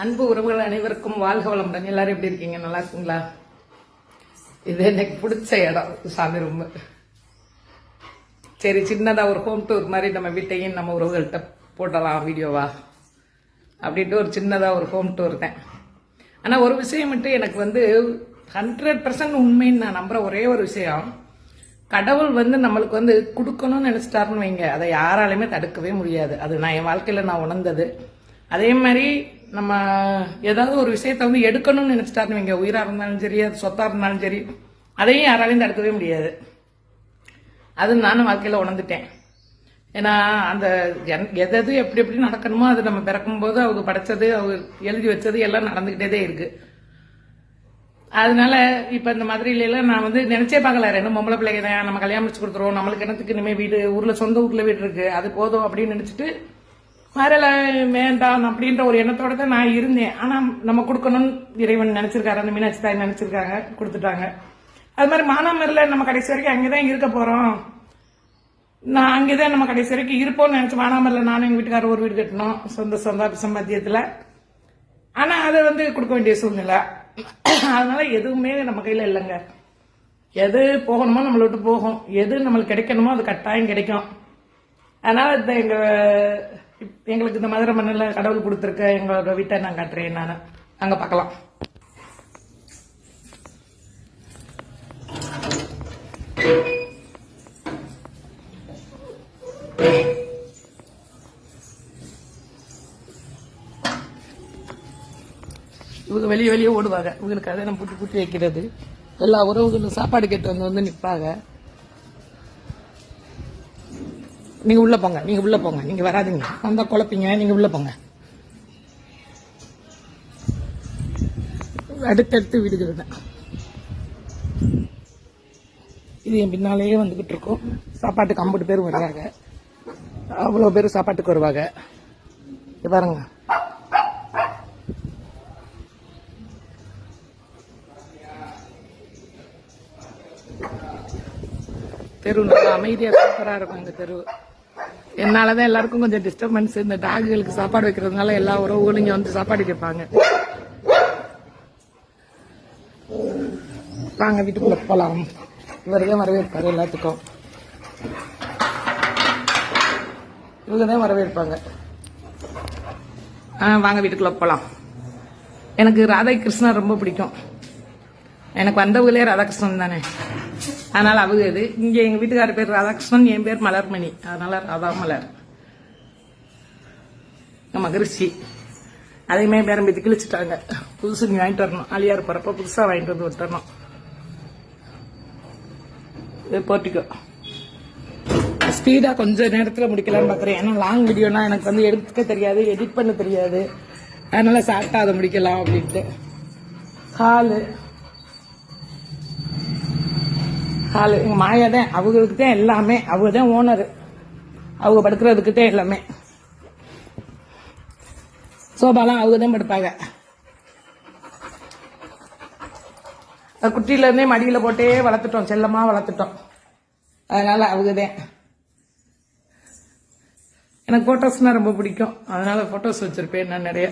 அன்பு உறவுகள் அனைவருக்கும் வாழ்க வளமுடன். எல்லாரும் எப்படி இருக்கீங்க? நல்லா இருக்குங்களா? இது எனக்கு பிடிச்ச இடம். சாமி ரூம் சரி சின்னதாக ஒரு ஹோம் டூர் மாதிரி நம்ம வீட்டையும் நம்ம உறவுகள்கிட்ட போட்டலாம் வீடியோவா? அப்படின்ட்டு ஒரு சின்னதாக ஒரு ஹோம் டூர் தான். ஆனால் ஒரு விஷயம் மட்டும் எனக்கு வந்து ஹண்ட்ரட் பர்சன்ட் உண்மைன்னு நான் நம்புகிற ஒரே ஒரு விஷயம். கடவுள் வந்து நம்மளுக்கு வந்து கொடுக்கணும்னு நினச்சிட்டாருன்னு வைங்க. அதை யாராலையுமே தடுக்கவே முடியாது. அது நான் என் வாழ்க்கையில் நான் உணர்ந்தது. அதே மாதிரி நம்ம ஏதாவது ஒரு விஷயத்த வந்து எடுக்கணும்னு நினைச்சிட்டாருன்னு வைங்க. உயிரா இருந்தாலும் சரி அது சொத்தா இருந்தாலும் சரி அதையும் யாராலையும் தடுக்கவே முடியாது. அது நானும் வாழ்க்கையில உணர்ந்துட்டேன். ஏன்னா அந்த என்- எது எது எப்படி எப்படி நடக்கணுமோ அது நம்ம பிறக்கும்போது அவங்க படைச்சது அவங்க எழுதி வச்சது எல்லாம் நடந்துகிட்டே இருக்குது இருக்கு. அதனால இப்ப இந்த மாதிரி எல்லாம் நான் வந்து நினைச்சே பார்க்கல. ரெண்டு பொம்பளை பிள்ளைங்க தான். நம்ம கல்யாணம் முடிச்சு கொடுத்துருவோம் நம்மளுக்கு என்னத்துக்கு இனிமே வீடு? ஊர்ல சொந்த ஊர்ல வீடு இருக்கு. அது போதும் அப்படின்னு நினைச்சிட்டு வரல வேண்டாம் அப்படின்ற ஒரு எண்ணத்தோட தான் நான் இருந்தேன். ஆனா நம்ம கொடுக்கணும்னு இறைவன் நினைச்சிருக்காரு. அந்த மீனாட்சி தாய் நினைச்சிருக்காங்க கொடுத்துட்டாங்க. அது மாதிரி மானாமரில் நம்ம கடைசி வரைக்கும் அங்கேதான் இருக்க போறோம். நான் அங்கேதான் நம்ம கடைசி வரைக்கும் இருப்போம்னு நினைச்சு மானாமரில் நானும் எங்க வீட்டுக்காரர் ஒரு வீடு கட்டணும் சொந்த சொந்த சம்பாத்தியத்துல. ஆனா அதை வந்து கொடுக்க வேண்டிய சூழ்நிலை. அதனால எதுவுமே நம்ம கையில இல்லைங்க. எது போகணுமோ நம்மளை விட்டு போகும். எது நம்மளுக்கு கிடைக்கணுமோ அது கட்டாயம் கிடைக்கும். அதனால இந்த எங்க எங்களுக்கு இந்த மதுரை மண்ணில் கடவுள் கொடுத்துருக்க எங்களோட வீட்டை நான் காட்டுறேன் நான். அங்கே பார்க்கலாம். இவங்க வெளியே வெளியே ஓடுவாங்க. இவங்களுக்கு அதை நம்ம புட்டி புட்டி வைக்கிறது. எல்லா உறவுகளும் சாப்பாடு கேட்டு வந்து வந்து நிற்பாங்க நீங்க உள்ள போங்க நீங்க உள்ள போங்க நீங்க வராதீங்க. வந்தா குழப்பீங்க நீங்க உள்ள போங்க. அடுத்தடுத்து வீடுகள் தான் இது என் பின்னாலேயே வந்துகிட்டு இருக்கோம். சாப்பாட்டுக்கு ஐம்பது பேர் வருவாங்க. அவ்வளோ பேர் சாப்பாட்டுக்கு வருவாங்க. பாருங்க. தெரு நல்லா அமைதியாக சூப்பரா இருக்கும் இந்த தெரு. என்னாலதான் எல்லாருக்கும் கொஞ்சம் டிஸ்டர்பன்ஸ் இந்த டாகுகளுக்கு சாப்பாடு வைக்கிறதுனால எல்லா உறவுகளும் இங்க வந்து சாப்பாடு கேட்பாங்க. வாங்க வீட்டுக்குள்ள போலாம். இவர்தான் வரவேற்பாரு எல்லாத்துக்கும். இவங்க தான் வரவேற்பாங்க. ஆ வாங்க வீட்டுக்குள்ள போலாம். எனக்கு ராதா கிருஷ்ணா ரொம்ப பிடிக்கும். எனக்கு வந்தவங்களே ராதாகிருஷ்ணன் தானே. அதனால அவங்க இது இங்கே எங்கள் வீட்டுக்கார பேர் ராதாகிருஷ்ணன் என் பேர் மலர்மணி அதனால ராதா மலர். மகிழ்ச்சி மகரிஷி. அதையுமே பேரம்பேத்தி கிழிச்சிட்டாங்க. புதுசு நீ வாங்கிட்டு வரணும். அழியார் போகிறப்ப புதுசாக வாங்கிட்டு வந்து விட்டுறணும். இது போர்ட்டிக்கோ ஸ்பீடாக கொஞ்ச நேரத்தில் முடிக்கலாம்னு பார்க்குறேன் ஏன்னா லாங் வீடியோனா எனக்கு வந்து எடுக்க தெரியாது எடிட் பண்ண தெரியாது. அதனால சாப்பிட்டா அதை முடிக்கலாம் அப்படின்ட்டு. காலு. ஆளு எங்கள் மாயா தான் அவங்களுக்கு தான் எல்லாமே அவங்க தான் ஓனர் அவங்க படுக்கிறதுக்கு தான் எல்லாமே. சோபாலாம் அவங்க தான் படுப்பாங்க குட்டியிலேருந்தே மடியில் போட்டே வளர்த்துட்டோம் செல்லமாக வளர்த்துட்டோம். அதனால் அவங்க தான் எனக்கு ஃபோட்டோஸ்னால் ரொம்ப பிடிக்கும். அதனால் ஃபோட்டோஸ் வச்சுருப்பேன் நான் நிறைய.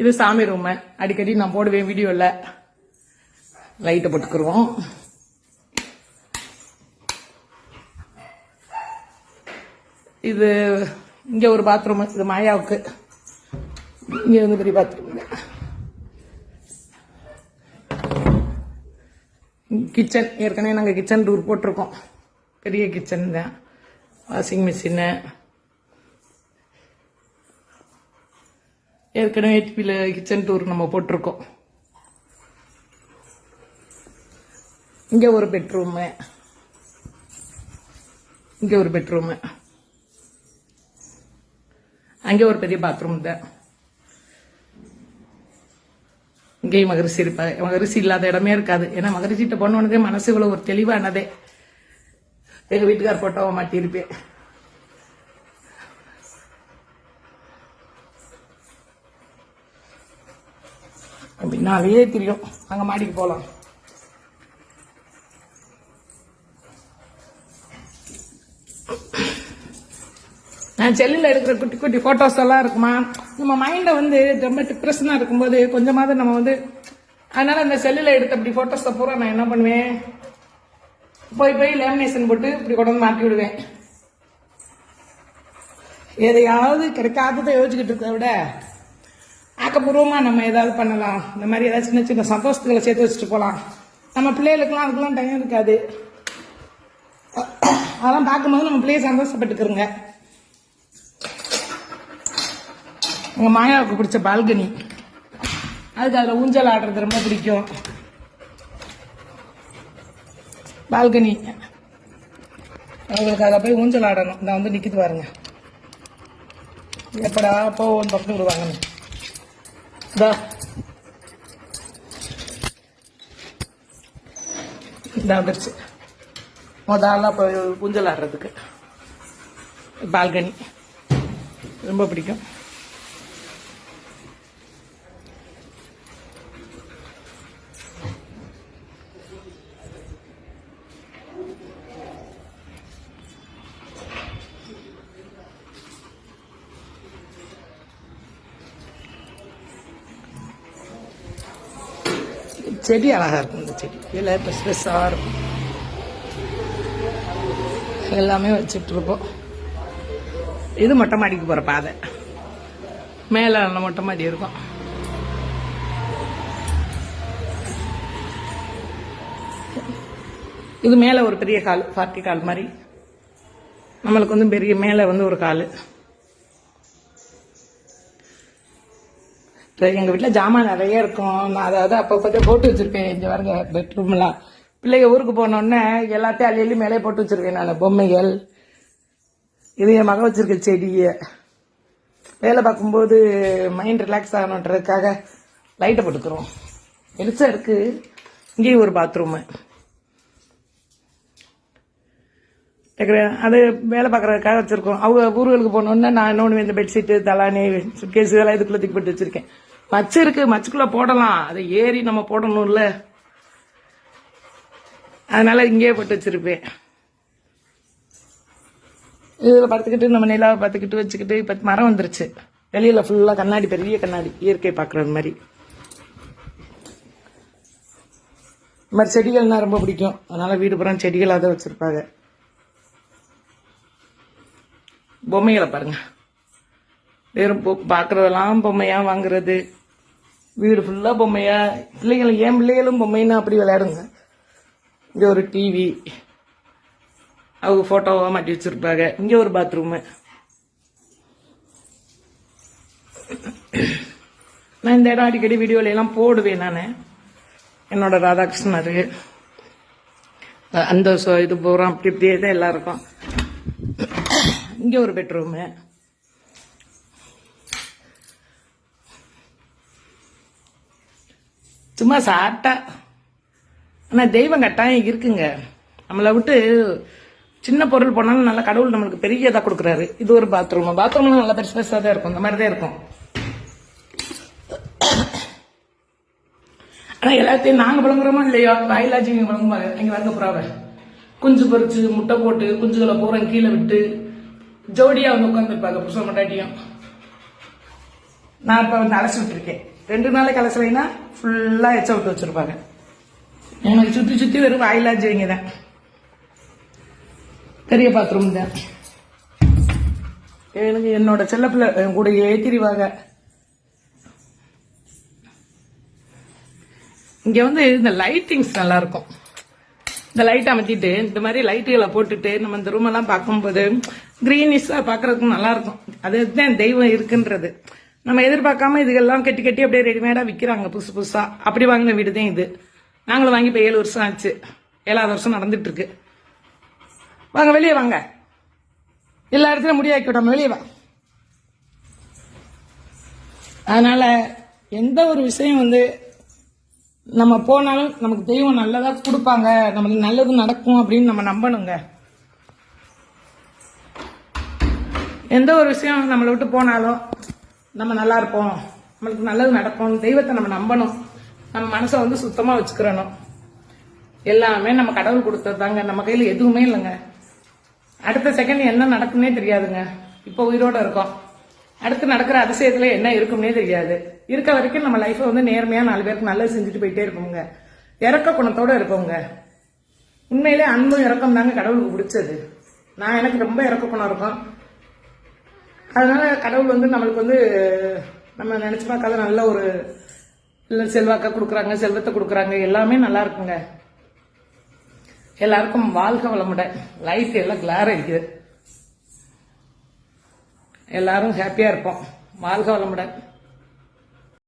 இது சாமி ரூம் அடிக்கடி நான் போடுவேன் வீடியோல. லைட்டை போட்டுக்கிறோம் இது இங்க ஒரு பாத்ரூம் இது மாயாவுக்கு. இங்க வந்து பெரிய பாத்ரூம் கிச்சன் ஏற்கனவே நாங்கள் கிச்சன் டூர் போட்டிருக்கோம். பெரிய கிச்சன் தான். வாஷிங் மிஷினு ஏற்கனவே டிவியில் கிச்சன் டூர் நம்ம போட்டிருக்கோம். இங்கே ஒரு பெட்ரூமு. இங்கே ஒரு பெட்ரூமு. அங்கே ஒரு பெரிய பாத்ரூம் தான் இங்கேயும் மகரிஷி இருப்பாரு மகரிஷி இல்லாத இடமே இருக்காது. ஏன்னா மகரிஷிட்ட போனோடனே மனசு இவ்வளோ ஒரு தெளிவானதே. எங்கள் வீட்டுக்கார் போட்டோவை மாட்டியிருப்பேன். நாளையே தெரியும். அங்க மாடிக்கு போலாம். நான் செல்லில் எடுக்கிற குட்டி குட்டி ஃபோட்டோஸ் எல்லாம் இருக்குமா? நம்ம மைண்டை வந்து ரொம்ப டிப்ரெஷனாக இருக்கும்போது கொஞ்சமாவது நம்ம வந்து அதனால அந்த செல்லில் எடுத்த அப்படி ஃபோட்டோஸை பூரா நான் என்ன பண்ணுவேன்? போய் போய் லேமினேஷன் போட்டு இப்படி கொண்டு வந்து மாட்டி விடுவேன். எதையாவது கிடைக்காததை யோசிச்சுக்கிட்டு இருக்கிறத விட ஆக்கப்பூர்வமாக நம்ம ஏதாவது பண்ணலாம். இந்த மாதிரி ஏதாவது சின்ன சின்ன சந்தோஷத்துக்களை சேர்த்து வச்சுட்டு போகலாம் நம்ம பிள்ளைகளுக்கெல்லாம் அதுக்கெல்லாம் டைம் இருக்காது. அதெல்லாம் பார்க்கும்போது நம்ம பிள்ளைய சந்தோஷப்பட்டுக்கிறோங்க. எங்கள் மாயாவுக்கு பிடிச்ச பால்கனி. அதுக்கு அதில் ஊஞ்சல் ஆடுறது ரொம்ப பிடிக்கும். பால்கனி. அவங்களுக்கு அதில் போய் ஊஞ்சல் ஆடணும். நான் வந்து நிற்கிது பாருங்க. எப்படா போவோம் பக்கம் விடுவாங்கன்னு. இதா இதா வந்துருச்சு முதல்ல போய் ஊஞ்சல் ஆடுறதுக்கு. பால்கனி. ரொம்ப பிடிக்கும். செடி அழகா இருக்கும் இந்த செடி. இல்லை பெருசு பெருசாக இருக்கும் எல்லாமே வச்சுட்ருக்கோம் இது மொட்டை மாடிக்கு போகிற பாதை. மேலே மொட்டை மாடி இருக்கும். இது மேலே ஒரு பெரிய கால் ஃபார்ட்டி கால் மாதிரி. நம்மளுக்கு வந்து பெரிய மேலே வந்து ஒரு கால். எங்கள் வீட்டில் ஜாமான் நிறைய இருக்கும். நான் அதாவது அப்பப்போ போட்டு வச்சிருக்கேன். இங்கே வரங்க பெட்ரூம்லாம் பிள்ளைங்க ஊருக்கு போனோடனே எல்லாத்தையும் அள்ளி அள்ளி மேலே போட்டு வச்சிருக்கேன் நான். பொம்மைகள். இது என் மக வச்சிருக்க செடியை. வேலை பார்க்கும்போது மைண்ட் ரிலாக்ஸ் ஆகணுன்றதுக்காக லைட்டை போட்டுக்கிறோம். வெளிச்சம் இருக்கு. இங்கேயும் ஒரு பாத்ரூமு அது வேலை பார்க்கறதுக்காக வச்சிருக்கோம். அவங்க ஊர்களுக்கு போனோடனே நான் இன்னொன்று இந்த பெட்ஷீட்டு தலானி சுட்கேஸ் இதெல்லாம் இதுக்குள்ள தூக்கி போட்டு வச்சிருக்கேன். மச்சு இருக்கு மச்சுக்குள்ள போடலாம். அதை ஏறி நம்ம போடணும்ல. அதனால இங்கேயே போட்டு வச்சிருப்பேன். இதில் படுத்துக்கிட்டு நம்ம நிலாவை பார்த்துக்கிட்டு வச்சுக்கிட்டு இப்போ மரம் வந்துருச்சு. வெளியில ஃபுல்லாக கண்ணாடி பெரிய கண்ணாடி இயற்கை பார்க்குறது மாதிரி. இந்த மாதிரி செடிகள்னா ரொம்ப பிடிக்கும். அதனால வீடு புறம் செடிகளாக தான் வச்சுருப்பாங்க. பொம்மைகளை பாருங்க. வெறும் பொ- பொம்மையாக வாங்குறது. வீடு ஃபுல்லாக பொம்மையா? பிள்ளைகள் என் பிள்ளைகளும் பொம்மைன்னா அப்படி விளையாடுங்க. இங்கே ஒரு டிவி அவங்க ஃபோட்டோவாக மாட்டி வச்சிருப்பாங்க. இங்கே ஒரு பாத்ரூமு நான் இந்த இடம் அடிக்கடி வீடியோலையெல்லாம் எல்லாம் போடுவேன் நான். என்னோட ராதாகிருஷ்ணர் அந்த இது பூரா அப்படி இப்படியே தான் எல்லாம் இருக்கும். இங்கே ஒரு பெட்ரூமு சும்மா சாப்பிட்டா. ஆனால் தெய்வம் கட்டாயம் இருக்குங்க. நம்மளை விட்டு சின்ன பொருள் போனாலும் நல்லா கடவுள் நம்மளுக்கு பெரிய இதாக கொடுக்குறாரு. இது ஒரு பாத்ரூம். பாத்ரூம்லாம் நல்லா பெருசு பெருசாக தான் இருக்கும். இந்த மாதிரி தான் இருக்கும். ஆனால் எல்லாத்தையும் நாங்கள் புழங்குறோமோ இல்லையோ? வாயிலாஜி இங்கே புழங்குவாங்க இங்கே வாங்க புறாவ. குஞ்சு பொறிச்சு முட்டை போட்டு குஞ்சுகளை பூரா கீழே விட்டு ஜோடியாக வந்து உட்காந்துருப்பாங்க புருஷன் மட்டாட்டியும் நான் இப்போ வந்து அலசி விட்டுருக்கேன். ரெண்டு நாள் அலசலைன்னா ஃபுல்லா எச்ச விட்டு வச்சிருப்பாங்க. எனக்கு சுத்தி சுத்தி வெறும் வாயிலாச்சுவீங்க தான். பெரிய பாத்ரூம் தான். எனக்கு என்னோட செல்லப்பிள்ளை என் கூட ஏத்திரிவாங்க இங்க வந்து இந்த லைட்டிங்ஸ் நல்லா இருக்கும் இந்த லைட் அமைச்சிட்டு இந்த மாதிரி லைட்டுகளை போட்டுட்டு நம்ம இந்த ரூம் எல்லாம் பார்க்கும்போது கிரீனிஷா பாக்குறதுக்கு நல்லா இருக்கும் அதுதான் தெய்வம் இருக்குன்றது. நம்ம எதிர்பார்க்காம இதுகெல்லாம் கட்டி கட்டி அப்படியே ரெடிமேடாக விற்கிறாங்க புதுசு புதுசாக அப்படி வாங்கின வீடு தான் இது. நாங்களும் வாங்கி இப்போ ஏழு வருஷம் ஆச்சு. ஏழாவது வருஷம் நடந்துட்டு இருக்கு வாங்க வெளியே வாங்க. எல்லா இடத்துலையும் முடியாக்கி விடாம வெளியே வா. அதனால எந்த ஒரு விஷயம் வந்து நம்ம போனாலும் நமக்கு தெய்வம் நல்லதா கொடுப்பாங்க. நமக்கு நல்லது நடக்கும் அப்படின்னு நம்ம நம்பணுங்க. எந்த ஒரு விஷயம் நம்மளை விட்டு போனாலும் நம்ம நல்லா இருப்போம். நம்மளுக்கு நல்லது நடக்கும். தெய்வத்தை நம்ம நம்பணும். நம்ம மனசை வந்து சுத்தமா வச்சுக்கிறணும். எல்லாமே நம்ம கடவுள் கொடுத்தது தாங்க. நம்ம கையில எதுவுமே இல்லைங்க. அடுத்த செகண்ட் என்ன நடக்கும்னே தெரியாதுங்க. இப்போ உயிரோட இருக்கோம். அடுத்து நடக்கிற அதிசயத்துல என்ன இருக்கும்னே தெரியாது. இருக்க வரைக்கும் நம்ம லைஃப்பை வந்து நேர்மையா நாலு பேருக்கு நல்லது செஞ்சுட்டு போயிட்டே இருப்போங்க. இறக்க குணத்தோட இருப்போங்க. உண்மையிலே அன்பும் இறக்கம் தாங்க கடவுளுக்கு பிடிச்சது. நான் எனக்கு ரொம்ப இறக்க குணம் இருக்கும். அதனால கடவுள் வந்து நம்மளுக்கு வந்து நம்ம நினைச்சு பார்க்காத நல்ல ஒரு இல்லை செல்வாக்க கொடுக்குறாங்க செல்வத்தை கொடுக்குறாங்க. எல்லாமே நல்லா இருக்குங்க. எல்லாருக்கும் வாழ்க வளமுடன் லைஃப் எல்லாம் கிளார் இருக்குது எல்லாரும் ஹாப்பியா இருப்போம். வாழ்க வளமுடன்